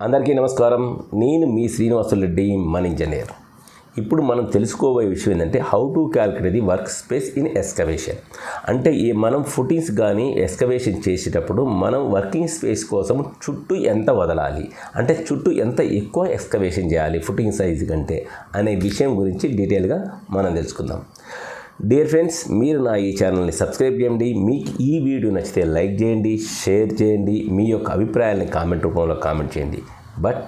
అందరికీ నమస్కారం. నేను మీ శ్రీనివాసులు రెడ్డి మన ఇంజనీర్. ఇప్పుడు మనం తెలుసుకోబోయే విషయం ఏంటంటే how to calculate the work space in excavation అంటే ఈ మనం ఫుటింగ్స్ కానీ ఎస్కవేషన్ చేసేటప్పుడు మనం వర్కింగ్ స్పేస్ కోసం చుట్టూ ఎంత వదలాలి? అంటే చుట్టూ ఎంత ఎక్కువ ఎక్స్కవేషన్ చేయాలి ఫుటింగ్ సైజు కంటే అనే విషయం గురించి డీటెయిల్గా మనం తెలుసుకుందాం. డియర్ ఫ్రెండ్స్ మీరు నా ఈ ఛానల్ని సబ్స్క్రైబ్ చేయండి. మీకు ఈ వీడియో నచ్చితే లైక్ చేయండి షేర్ చేయండి. మీ యొక్క అభిప్రాయాలని కామెంట్ రూపంలో కామెంట్ చేయండి. But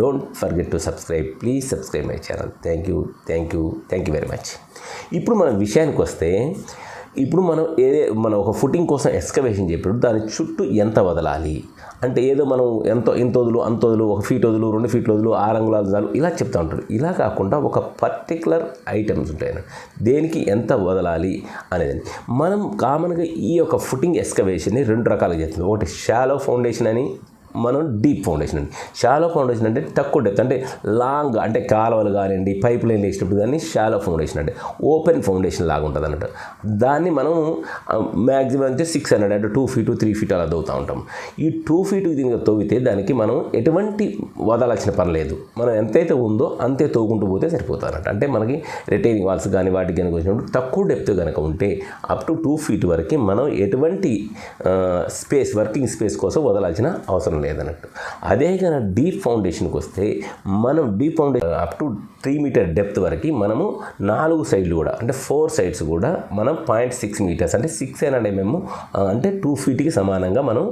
don't forget to subscribe please subscribe my channel thank you thank you thank you very much ఇప్పుడు మన విషయానికి వస్తే ఇప్పుడు మనం ఏదే మనం ఒక ఫుటింగ్ కోసం ఎక్స్కవేషన్ చెప్పినప్పుడు దాని చుట్టూ ఎంత వదలాలి? అంటే ఏదో మనం ఎంతో ఇంత వదులు అంత వదులు ఒక ఫీట్ వదులు రెండు ఫీట్లు వదులు ఆరు అంగుళాలు చాలు ఇలా చెప్తూ ఉంటారు. ఇలా కాకుండా ఒక పర్టికులర్ ఐటమ్స్ ఉంటాయి దేనికి ఎంత వదలాలి అనేది. మనం కామన్గా ఈ యొక్క ఫుటింగ్ ఎక్స్కవేషన్ని రెండు రకాలుగా చేస్తుంది ఒకటి షాలో ఫౌండేషన్ అని మనం డీప్ ఫౌండేషన్ అండి. షాలో ఫౌండేషన్ అంటే తక్కువ డెప్త్ అంటే లాంగ్ అంటే కాలువలు కానివ్వండి పైప్ లైన్ వేసినప్పుడు కానీ షాలో ఫౌండేషన్ అంటే ఓపెన్ ఫౌండేషన్ లాగా ఉంటుంది అన్నట్టు. దాన్ని మనం మ్యాక్సిమం అంటే సిక్స్ హండ్రెడ్ అంటే టూ ఫీటు త్రీ ఫీట్ అలా తవ్వుతూ ఉంటాం. ఈ టూ ఫీట్ దీనికి తవ్వితే దానికి మనం ఎటువంటి వదలాల్సిన పని లేదు. మనం ఎంతైతే ఉందో అంతే తవ్వుకుంటూ పోతే సరిపోతుంది అంటే మనకి రిటైనింగ్ వాల్స్ కానీ వాటికి కనుక వచ్చినప్పుడు తక్కువ డెప్త్ కనుక ఉంటే అప్ టు టూ ఫీట్ వరకు మనం ఎటువంటి స్పేస్ వర్కింగ్ స్పేస్ కోసం వదలాల్సిన అవసరం లేదన్నట్టు. అదే కనుక డీప్ ఫౌండేషన్కి వస్తే మనం deep foundation up to three metre depth వరకు మనము నాలుగు సైడ్లు కూడా అంటే ఫోర్ సైడ్స్ కూడా మనం పాయింట్ సిక్స్ మీటర్స్ అంటే సిక్స్ హండ్రెడ్ మేము అంటే టూ ఫీట్కి సమానంగా మనం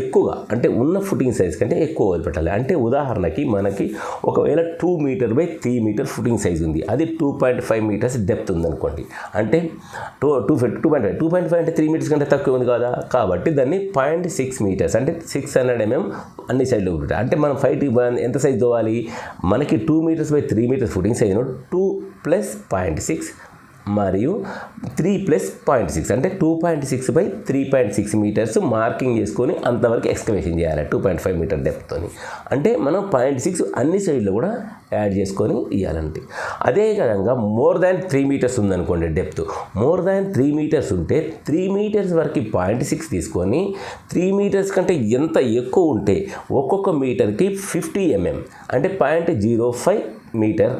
ఎక్కువగా అంటే ఉన్న ఫుటింగ్ సైజ్ కంటే ఎక్కువ వదిలిపెట్టాలి. అంటే ఉదాహరణకి మనకి ఒకవేళ two metre by three metre footing size ఉంది అది two point five metres depth ఉందనుకోండి అంటే two two feet two point five two point five అంటే త్రీ మీటర్స్ కంటే తక్కువ ఉంది కదా కాబట్టి దాన్ని పాయింట్ సిక్స్ మీటర్స్ అంటే సిక్స్ హండ్రెడ్ ఎంఎం అన్ని సైడ్లు ఉంటాయి అంటే మనం ఫైట్ ఎంత సైజ్ తోవాలి? మనకి two metres by three metres footing size two plus point six మరియు త్రీ ప్లస్ పాయింట్ సిక్స్ అంటే two point six by three point six metres marking చేసుకొని అంతవరకు ఎక్స్కవేషన్ చేయాలి టూ పాయింట్ ఫైవ్ మీటర్ డెప్త్తో అంటే మనం పాయింట్ సిక్స్ అన్ని సైడ్లు కూడా యాడ్ చేసుకొని ఇవ్వాలంటే అదే విధంగా మోర్ దాన్ త్రీ మీటర్స్ ఉందనుకోండి depth more than three metres ఉంటే త్రీ మీటర్స్ వరకు పాయింట్ సిక్స్ తీసుకొని త్రీ మీటర్స్ కంటే ఎంత ఎక్కువ ఉంటే ఒక్కొక్క మీటర్కి ఫిఫ్టీ ఎంఎం అంటే పాయింట్ జీరో ఫైవ్ మీటర్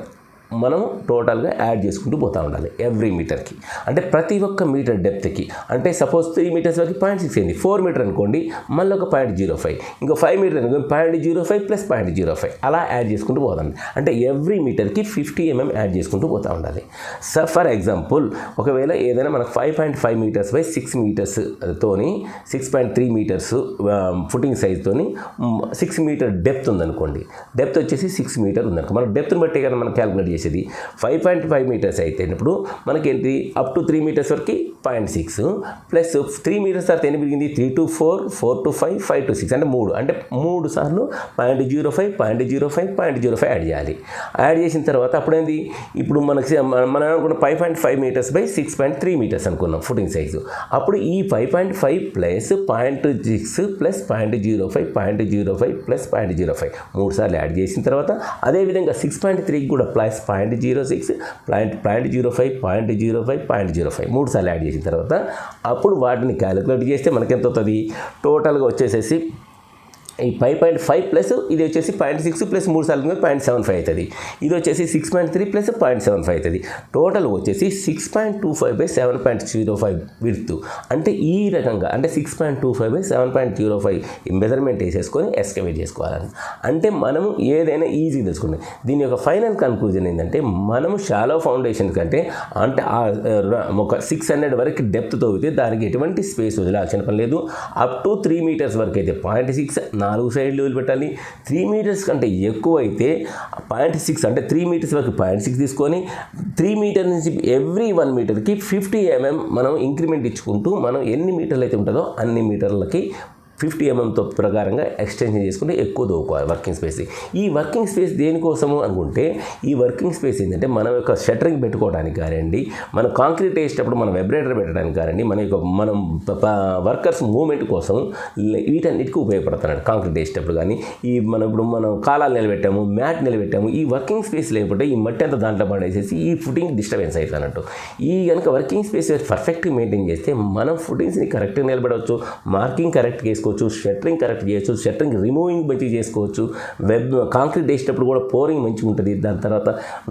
మనం టోటల్గా యాడ్ చేసుకుంటూ పోతూ ఉండాలి ఎవ్రీ మీటర్కి. అంటే ప్రతి ఒక్క మీటర్ డెప్త్కి. అంటే సపోజ్ త్రీ మీటర్స్ వరకు పాయింట్ సిక్స్ అయింది. ఫోర్ మీటర్ అనుకోండి మళ్ళీ ఒక పాయింట్ జీరో ఫైవ్. ఇంకో ఫైవ్ మీటర్ అనుకోండి point zero five plus point zero five. అలా యాడ్ చేసుకుంటూ పోతాం అంటే ఎవ్రీ మీటర్కి ఫిఫ్టీ ఎంఎం యాడ్ చేసుకుంటూ పోతూ ఉండాలి. సో ఫర్ ఎగ్జాంపుల్ ఒకవేళ ఏదైనా మనకు five point five metres by six metres తోని six point three metres footing సైజ్తోని six metre depth ఉందనుకోండి. డెప్త్ వచ్చేసి సిక్స్ మీటర్ ఉందనుకో. మనం డెప్త్ని బట్టి కదా మనం క్యాలిక్యులేట్ చేసేది. ఫైవ్ పాయింట్ ఫైవ్ మీటర్స్ అయితే ఇప్పుడు మనకేంటి? అప్ టు త్రీ మీటర్స్ వరకు point six plus three metres తర్వాత ఎన్ని పెరిగింది three to four four to five five to six అంటే మూడు అంటే మూడు సార్లు point zero five point zero five point zero five add చేయాలి యాడ్ చేసిన తర్వాత అప్పుడేంది ఇప్పుడు మనకి మన- మనం అనుకున్న five point five metres by six point three metres అనుకున్నాం ఫుటింగ్ సైజు అప్పుడు ఈ five point five plus point six plus point zero five point zero five plus point zero five మూడు సార్లు యాడ్ చేసిన తర్వాత అదేవిధంగా సిక్స్ పాయింట్ త్రీకి కూడా plus point zero six point point zero five point zero five point zero five మూడు సార్లు add చేసిన తర్వాత అప్పుడు వాటిని క్యాలిక్యులేట్ చేస్తే మనకి ఎంత అవుతుంది టోటల్గా వచ్చేసేసి ఈ ఫైవ్ పాయింట్ ఫైవ్ ప్లస్ ఇది వచ్చేసి పాయింట్ సిక్స్ ప్లస్ మూడు సార్లు పాయింట్ సెవెన్ ఫైవ్ అవుతుంది. ఇది వచ్చేసి six point three plus point seven five అవుతుంది. టోటల్ వచ్చేసి six point two five by seven point zero five విడుతు అంటే ఈ రకంగా అంటే six point two five by seven point zero five measurement వేసేసుకొని ఎస్కవేట్ చేసుకోవాలని అంటే మనము ఏదైనా ఈజీ తెలుసుకోండి దీని యొక్క ఫైనల్ కన్క్లూజన్ ఏంటంటే మనము షాలో ఫౌండేషన్ కంటే అంటే ఆ, ఒక సిక్స్ హండ్రెడ్ వరకు డెప్త్ తవ్వితే దానికి ఎటువంటి స్పేస్ వదిలాల్సిన పని లేదు. అప్ టు త్రీ మీటర్స్ వరకు అయితే పాయింట్ సిక్స్ నాలుగు సైడ్లు వదిలిపెట్టాలి. త్రీ మీటర్స్ కంటే ఎక్కువ అయితే పాయింట్ సిక్స్ అంటే త్రీ మీటర్స్ వరకు పాయింట్ సిక్స్ తీసుకొని త్రీ మీటర్ నుంచి ఎవ్రీ వన్ మీటర్కి ఫిఫ్టీ ఎంఎం మనం ఇంక్రిమెంట్ ఇచ్చుకుంటూ మనం ఎన్ని మీటర్లు అయితే ఉంటుందో అన్ని మీటర్లకి ఫిఫ్టీ ఎంఎంతో ప్రకారంగా ఎక్స్టెన్షన్ చేసుకుంటే ఎక్కువ దోకోవాలి వర్కింగ్ స్పేస్ ఈ వర్కింగ్ స్పేస్ దేనికోసము అనుకుంటే ఈ వర్కింగ్ స్పేస్ ఏంటంటే మన యొక్క షట్టరింగ్ పెట్టుకోవడానికి కానివ్వండి మన కాంక్రీట్ వేసేటప్పుడు మన వెబ్రేటర్ పెట్టడానికి కానివ్వండి మన యొక్క మనం వర్కర్స్ మూమెంట్ కోసం వీటన్నిటికీ ఉపయోగపడుతున్నాడు కాంక్రీట్ వేసేటప్పుడు కానీ ఈ మనం ఇప్పుడు మనం కాలాలు నిలబెట్టాము మ్యాట్ నిలబెట్టాము ఈ వర్కింగ్ స్పేస్ లేకపోతే ఈ మట్టి అంతా దాంట్లో పడేసేసి ఈ ఫుటింగ్ డిస్టర్బెన్స్ అవుతున్నట్టు ఈ కనుక వర్కింగ్ స్పేస్ పర్ఫెక్ట్గా మెయింటైన్ చేస్తే మనం ఫుటింగ్స్ని కరెక్ట్గా నిలబడవచ్చు మార్కింగ్ కరెక్ట్ చేసుకొని చేసుకోవచ్చు షట్టరింగ్ కరెక్ట్ చేయొచ్చు షట్టరింగ్ రిమూవింగ్ మంచిగా చేసుకోవచ్చు వెబ్ కాంక్రీట్ వేసేటప్పుడు కూడా పోరింగ్ మంచిగా ఉంటుంది దాని తర్వాత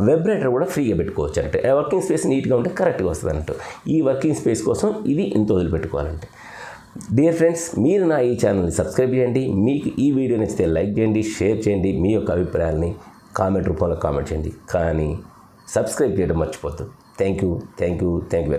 వెబ్రేటర్ కూడా ఫ్రీగా పెట్టుకోవచ్చు అంటే వర్కింగ్ స్పేస్ నీట్గా ఉంటే కరెక్ట్గా వస్తుంది అన్నట్టు. ఈ వర్కింగ్ స్పేస్ కోసం ఇది ఇంత వదిలిపెట్టుకోవాలంటే. డియర్ ఫ్రెండ్స్ మీరు నా ఈ ఛానల్ని సబ్స్క్రైబ్ చేయండి మీకు ఈ వీడియో నచ్చితే లైక్ చేయండి షేర్ చేయండి మీ యొక్క అభిప్రాయాల్ని కామెంట్ రూపంలో కామెంట్ చేయండి. కానీ సబ్స్క్రైబ్ చేయడం మర్చిపోద్దు thank you thank you thank you very much